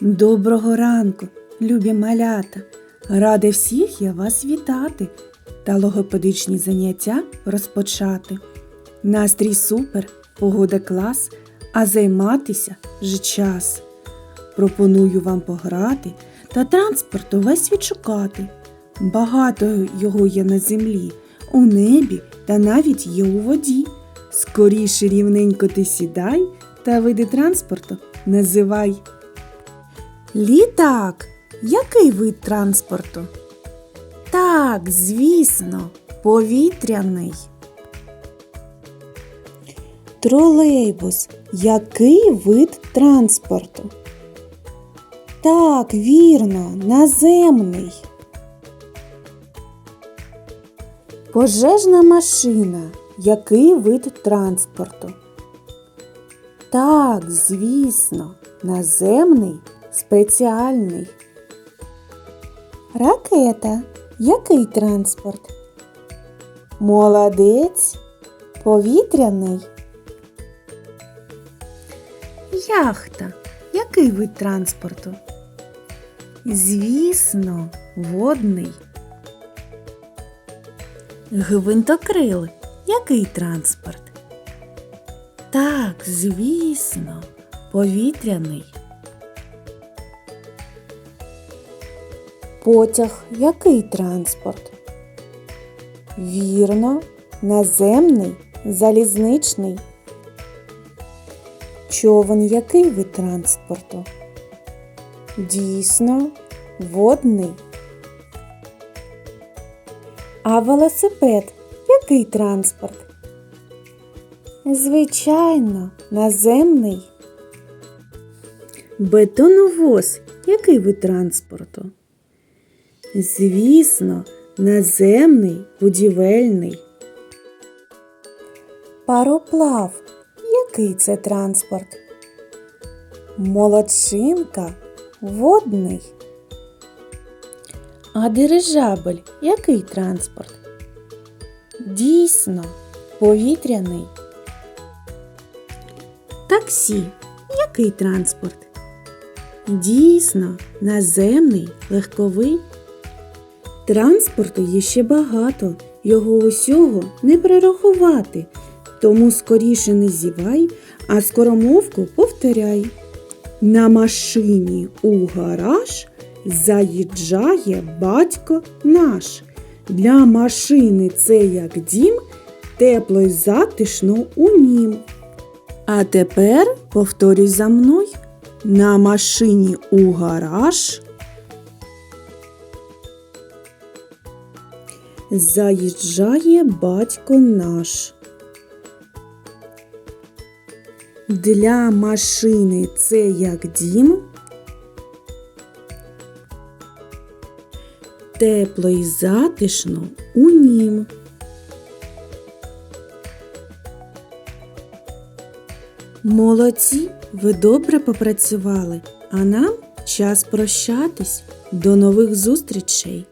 Доброго ранку, любі малята! Рада всіх я вас вітати та логопедичні заняття розпочати. Настрій супер, погода клас, а займатися вже час. Пропоную вам пограти та транспорт увесь відшукати. Багато його є на землі, у небі та навіть є у воді. Скоріше рівненько ти сідай та види транспорту називай. Літак. Який вид транспорту? Так, звісно, повітряний. Тролейбус. Який вид транспорту? Так, вірно, наземний. Пожежна машина. Який вид транспорту? Так, звісно, наземний, спеціальний. Ракета. Який транспорт? Молодець. Повітряний. Яхта. Який вид транспорту? Звісно, водний. Гвинтокрил. Який транспорт? Так, звісно, повітряний. Потяг який транспорт? Вірно, наземний, залізничний. Човен який вид транспорту? Дійсно, водний. А велосипед який транспорт? Звичайно, наземний. Бетоновоз який вид транспорту? Звісно, наземний, будівельний. Пароплав. Який це транспорт? Молодчинка водний. А дирижабель який транспорт? Дійсно, повітряний. Таксі який транспорт? Дійсно, наземний, легковий. Транспорту є ще багато, його усього не перерахувати. Тому скоріше не зівай, а скоромовку повторяй. На машині у гараж заїжджає батько наш. Для машини це як дім, тепло й затишно у нім. А тепер повторюй за мною. На машині у гараж заїжджає батько наш. Для машини це як дім. Тепло і затишно у нім. Молодці, ви добре попрацювали, а нам час прощатись. До нових зустрічей!